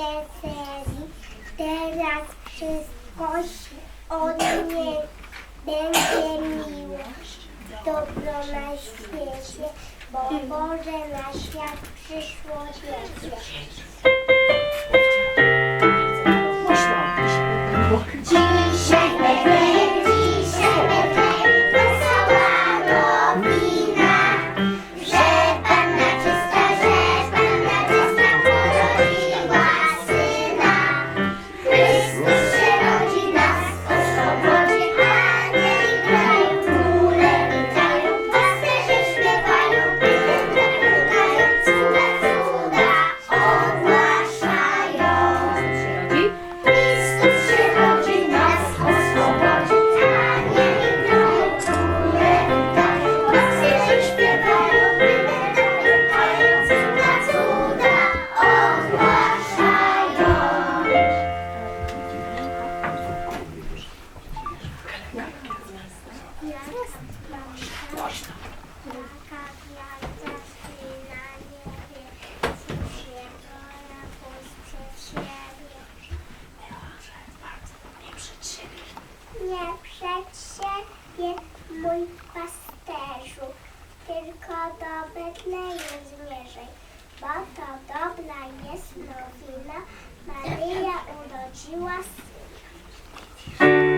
weseli. Teraz wszystko od mnie będzie miło. Dobro na świecie, bo Boże na świat przyszło dziecko. Poszło. poprzeć się, mój pasterzu, tylko do Betlejem zmierzaj, bo to dobra jest nowina, Maryja urodziła syna.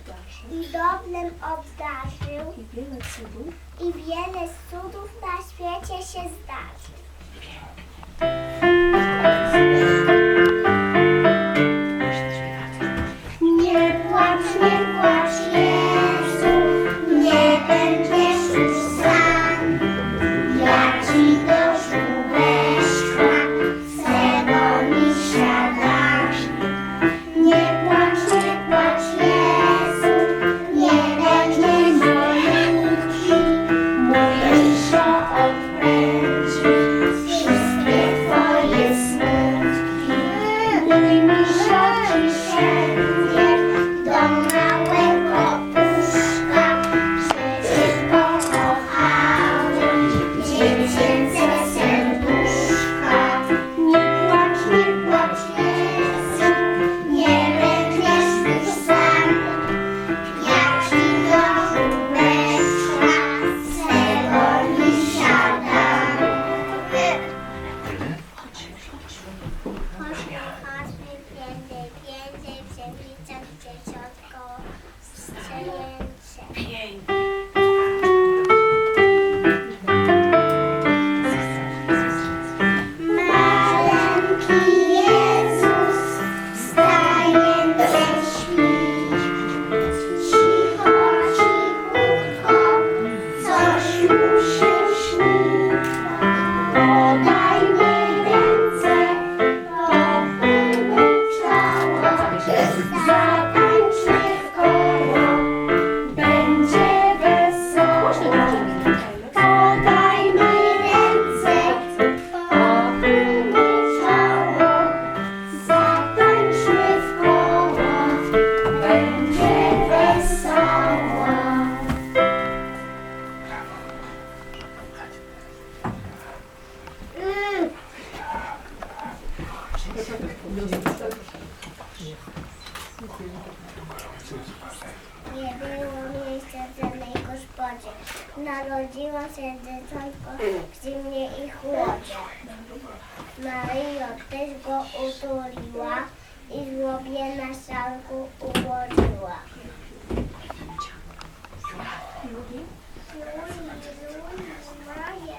obdarzył. I dobrem obdarzył. I wiele cudów. I wiele cudów na świecie się zdarzy. Nie było miejsca w żadnej gospodzie. Narodziła się dzieciątko w zimnie i chłodzie. Maryjo też go utuliła i żłobie na szalku ułożyła. Maje,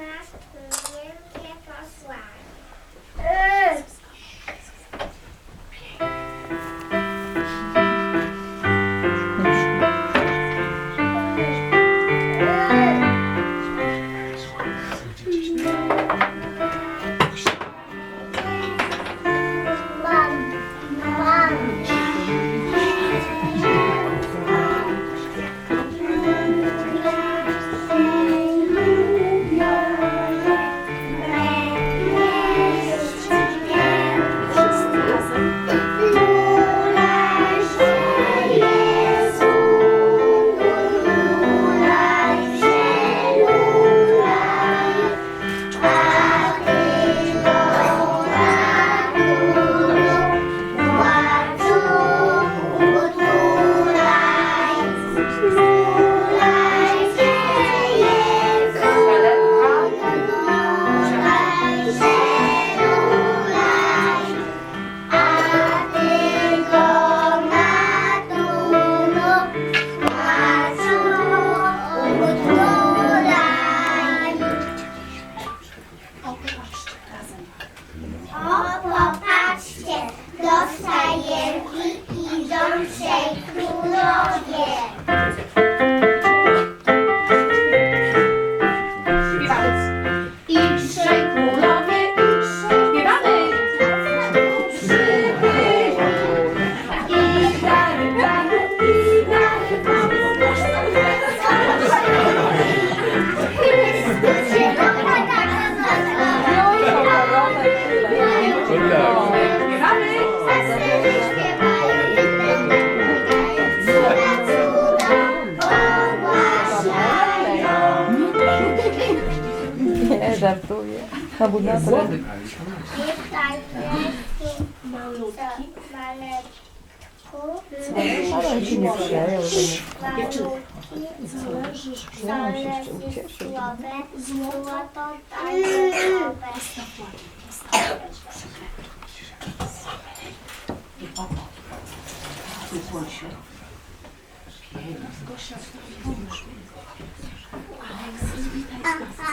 nas żartuję. Na Jezu, Malutki. maleczku, Ale się nie przejął. że nie- malutki, Zależysz zależy ucieszył. złoto. Wykłoń się. Gosia, pomóż mi. Aleks, witaj zbawco.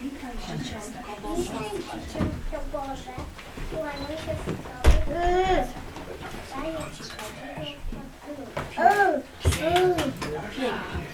Witaj się, Boże. Witaj Boże, się Tobie. Daję Ci podziwiać